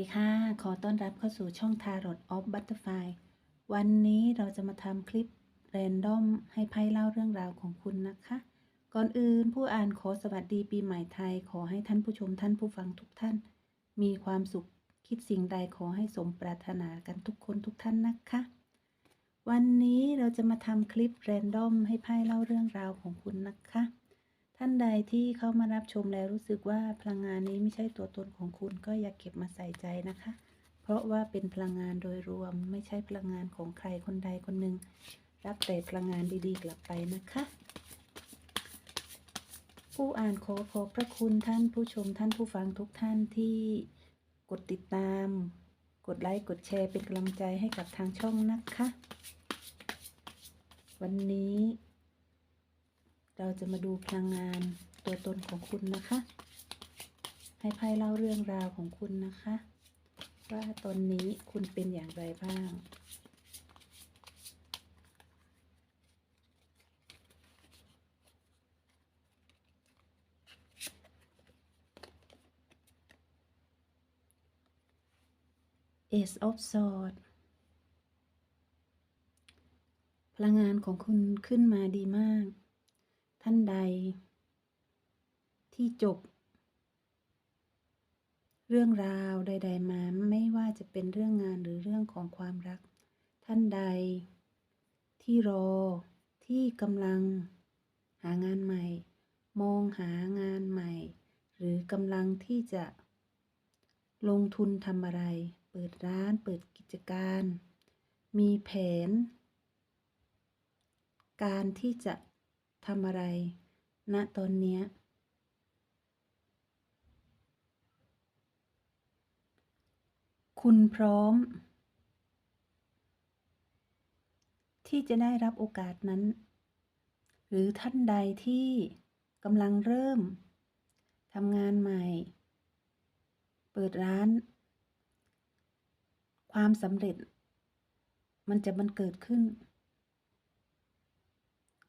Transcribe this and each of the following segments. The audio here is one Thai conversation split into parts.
ดีค่ะ ขอต้อนรับเข้าสู่ช่อง Tarot of Butterfly วันนี้เราจะมาทำคลิปแรนดอมให้ไพ่เล่าเรื่องราวของคุณนะคะ ก่อนอื่นผู้อ่านขอสวัสดีปีใหม่ไทย ขอให้ท่านผู้ชมท่านผู้ฟังทุกท่าน มีความสุขคิดสิ่งใดขอให้สมปรารถนากันทุกคนทุกท่านนะคะ วันนี้เราจะมาทำคลิปแรนดอมให้ไพ่เล่าเรื่องราวของคุณนะคะ ท่านใดที่เข้ามารับชมแล้วรู้สึกว่าพลังงานนี้ไม่ใช่ตัวตนของคุณก็อย่าเก็บมาใส่ใจนะคะ เพราะว่าเป็นพลังงานโดยรวมไม่ใช่พลังงานของใครคนใดคนหนึ่งรับแต่พลังงานดีๆ กลับไปนะคะ ผู้อ่านขอขอบพระคุณท่านผู้ชมท่านผู้ฟังทุกท่านที่กดติดตาม กดไลค์กดแชร์เป็นกำลังใจให้กับทางช่องนะคะ วันนี้ เราจะมาดูพลังงานตัวตนของคุณนะคะ ให้ไพ่เล่าเรื่องราวของคุณนะคะ ว่าตอนนี้คุณเป็นอย่างไรบ้าง Ace of s w o r d พลังงานของคุณขึ้นมาดีมาก ท่านใด ที่จบ เรื่องราวใด ๆ มาไม่ว่าจะเป็นเรื่องงานหรือเรื่องของความรัก ท่านใด ที่รอที่กำลัง หางานใหม่ มองหางานใหม่ หรือกำลังที่จะ ลงทุนทำอะไร เปิดร้านเปิดกิจการ มีแผน การที่จะำอะไร ณตอนเนี้ยคุณพร้อม ที่จะได้รับโอกาสนั้น หรือท่านใดที่กำลังเริ่มทำงานใหม่ เปิดร้าน ความสำเร็จ มันจะมันเกิดขึ้น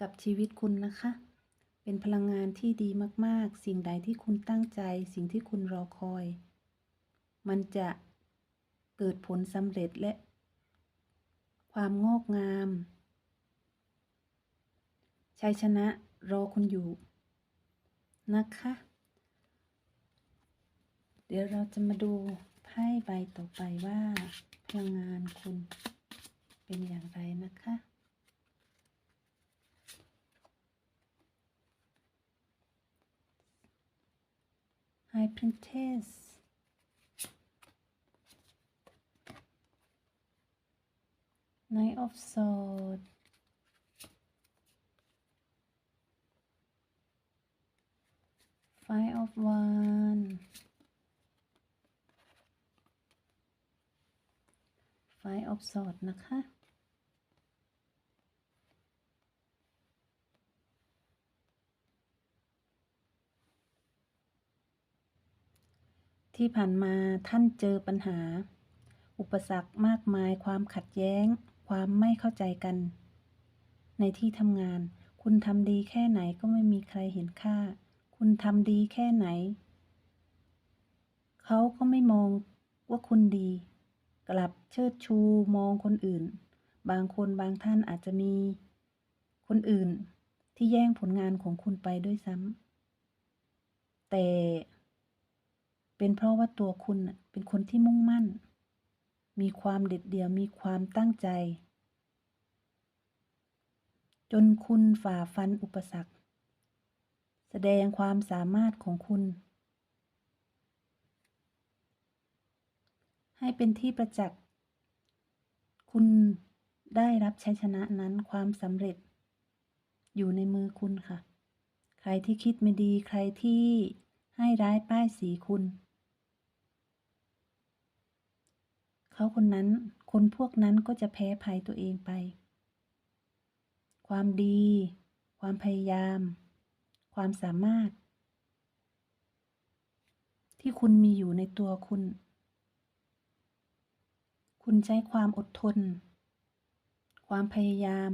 กับชีวิตคุณนะคะ เป็นพลังงานที่ดีมาก ๆ สิ่งใดที่คุณตั้งใจ สิ่งที่คุณรอคอย มันจะเกิดผลสำเร็จและ ความงอกงามชัยชนะรอคุณอยู่นะคะ เดี๋ยวเราจะมาดูไพ่ใบต่อไปว่า พลังงานคุณเป็นอย่างไรนะคะ Princess Knight of Swords Five of Wands Five of Swords นะคะ ที่ผ่านมาท่านเจอปัญหา อุปสรรคมากมายความขัดแย้ง ความไม่เข้าใจกัน ในที่ทำงาน คุณทำดีแค่ไหนก็ไม่มีใครเห็นค่า คุณทำดีแค่ไหน เขาก็ไม่มองว่าคุณดี กลับเชิดชูมองคนอื่น บางคนบางท่านอาจจะมี คนอื่นที่แย่งผลงานของคุณไปด้วยซ้ำแต่ เป็นเพราะว่าตัวคุณเป็นคนที่มุ่งมั่น มีความเด็ดเดี่ยว มีความตั้งใจ จนคุณฝ่าฟันอุปสรรค แสดงความสามารถของคุณ ให้เป็นที่ประจักษ์ คุณได้รับชัยชนะนั้นความสำเร็จ อยู่ในมือคุณค่ะ ใครที่คิดไม่ดี ใครที่ให้ร้ายป้ายสีคุณ เขาคนนั้น คนพวกนั้นก็จะแพ้ภัยตัวเองไป ความดี ความพยายาม ความสามารถ ที่คุณมีอยู่ในตัวคุณ คุณใช้ความอดทน ความพยายาม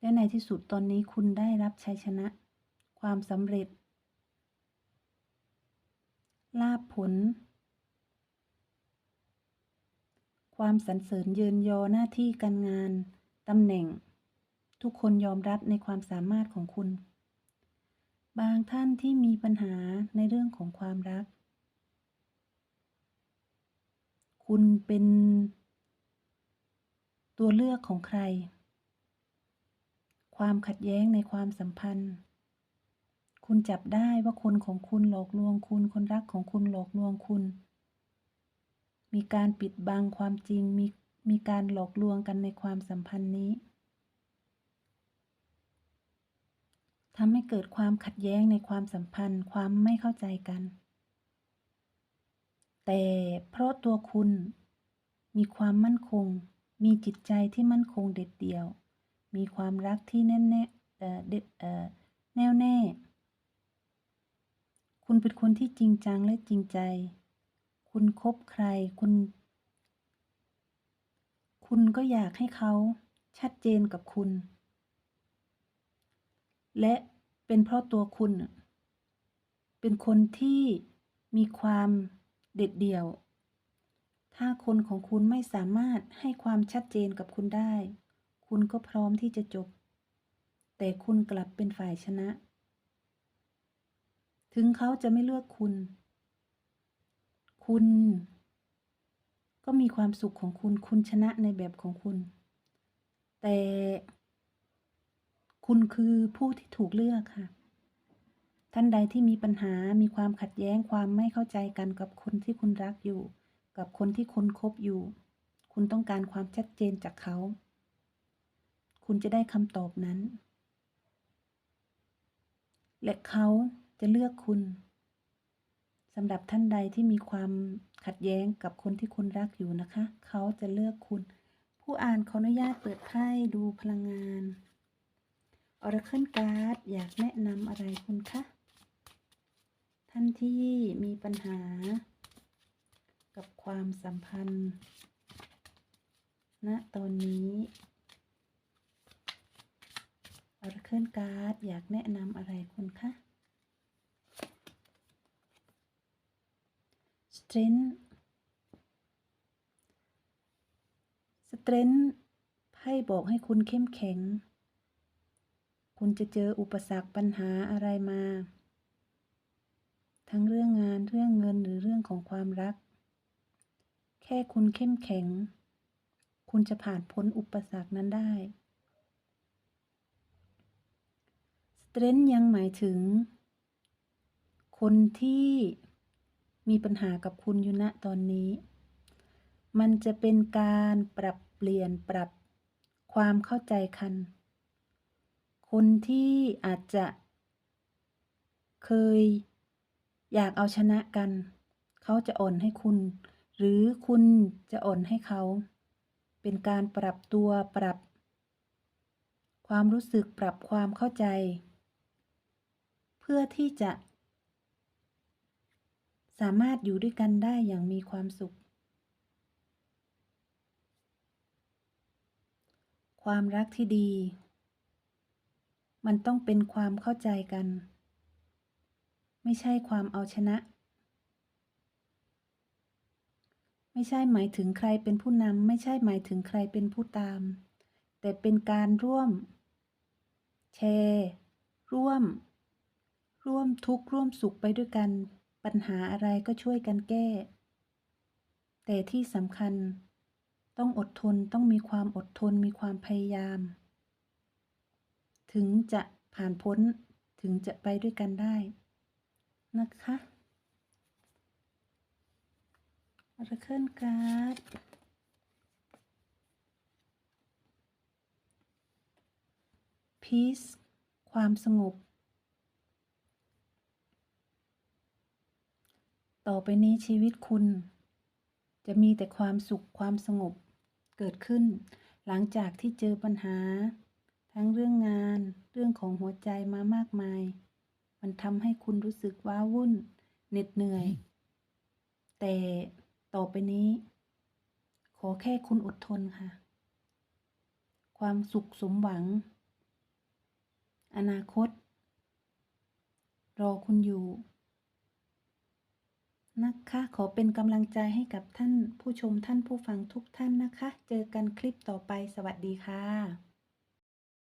และในที่สุดตอนนี้คุณได้รับชัยชนะ ความสำเร็จลาภผล ความสรรเสริญเยินยอหน้าที่การงานตำแหน่ง ทุกคนยอมรับในความสามารถของคุณ บางท่านที่มีปัญหาในเรื่องของความรัก คุณเป็นตัวเลือกของใคร ความขัดแย้งในความสัมพันธ์ คุณจับได้ว่าคนของคุณหลอกลวงคุณ คนรักของคุณหลอกลวงคุณ มีการปิดบังความจริง มีมีการหลอกลวงกันในความสัมพันธ์นี้ทำให้เกิดความขัดแย้งในความสัมพันธ์ ความไม่เข้าใจกัน แต่เพราะตัวคุณ มีความมั่นคง มีจิตใจที่มั่นคงเด็ดเดี่ยว มีความรักที่แน่แน่เอ่อเด็ดเอ่อแน่วแน่ คุณเป็นคนที่จริงจังและจริงใจ คุณคบใคร คุณ คุณก็อยากให้เขาชัดเจนกับคุณ และเป็นเพราะตัวคุณ เป็นคนที่มีความเด็ดเดี่ยว ถ้าคนของคุณไม่สามารถให้ความชัดเจนกับคุณได้ คุณก็พร้อมที่จะจบ แต่คุณกลับเป็นฝ่ายชนะ ถึงเขาจะไม่เลือกคุณ คุณ ก็มีความสุขของคุณ คุณชนะในแบบของคุณ แต่คุณคือผู้ที่ถูกเลือกค่ะ ท่านใดที่มีปัญหา มีความขัดแย้ง ความไม่เข้าใจกันกับคนที่คุณรักอยู่ กับคนที่คุณคบอยู่ คุณต้องการความชัดเจนจากเขา คุณจะได้คำตอบนั้น และเขาจะเลือกคุณ สำหรับท่านใดที่มีความขัดแย้งกับคนที่คุณรักอยู่นะคะ เขาจะเลือกคุณ ผู้อ่านขออนุญาตเปิดไพ่ดูพลังงาน Oracle Card อยากแนะนำอะไรคุณคะ ท่านที่มีปัญหา กับความสัมพันธ์ณตอนนี้ Oracle Card อยากแนะนำอะไรคุณคะ Strength Strength ไพ่บอกให้คุณเข้มแข็ง คุณจะเจออุปสรรคปัญหาอะไรมา ทั้งเรื่องงานเรื่องเงินหรือเรื่องของความรัก แค่คุณเข้มแข็ง คุณจะผ่านพ้นอุปสรรคนั้นได้ Strength ยังหมายถึง คนที่ มีปัญหากับคุณอยู่ณตอนนี้ มันจะเป็นการปรับเปลี่ยนปรับความเข้าใจกัน คนที่อาจจะเคยอยากเอาชนะกัน เขาจะอ่อนให้คุณ หรือคุณจะอ่อนให้เขา เป็นการปรับตัวปรับ ความรู้สึกปรับความเข้าใจ เพื่อที่จะ สามารถอยู่ด้วยกันได้อย่างมีความสุข ความรักที่ดี มันต้องเป็นความเข้าใจกัน ไม่ใช่ความเอาชนะ ไม่ใช่หมายถึงใครเป็นผู้นำไม่ใช่หมายถึงใครเป็นผู้ตาม แต่เป็นการร่วม แชร์ ร่วม ร่วมทุกข์ร่วมสุขไปด้วยกัน ปัญหาอะไรก็ช่วยกันแก้ แต่ที่สำคัญ ต้องอดทนต้องมีความอดทนมีความพยายาม ถึงจะผ่านพ้นถึงจะไปด้วยกันได้นะคะ Oracle Card Peace ความสงบ ต่อไปนี้ชีวิตคุณ จะมีแต่ความสุขความสงบเกิดขึ้น หลังจากที่เจอปัญหา ทั้งเรื่องงาน เรื่องของหัวใจมามากมาย มันทำให้คุณรู้สึกว้าวุ่นเหน็ดเหนื่อย แต่ต่อไปนี้ ขอแค่คุณอดทนค่ะ ความสุขสมหวัง อนาคต รอคุณอยู่ นะคะ ขอเป็นกำลังใจให้กับท่านผู้ชมท่านผู้ฟังทุกท่านนะคะ เจอกันคลิปต่อไปสวัสดีค่ะ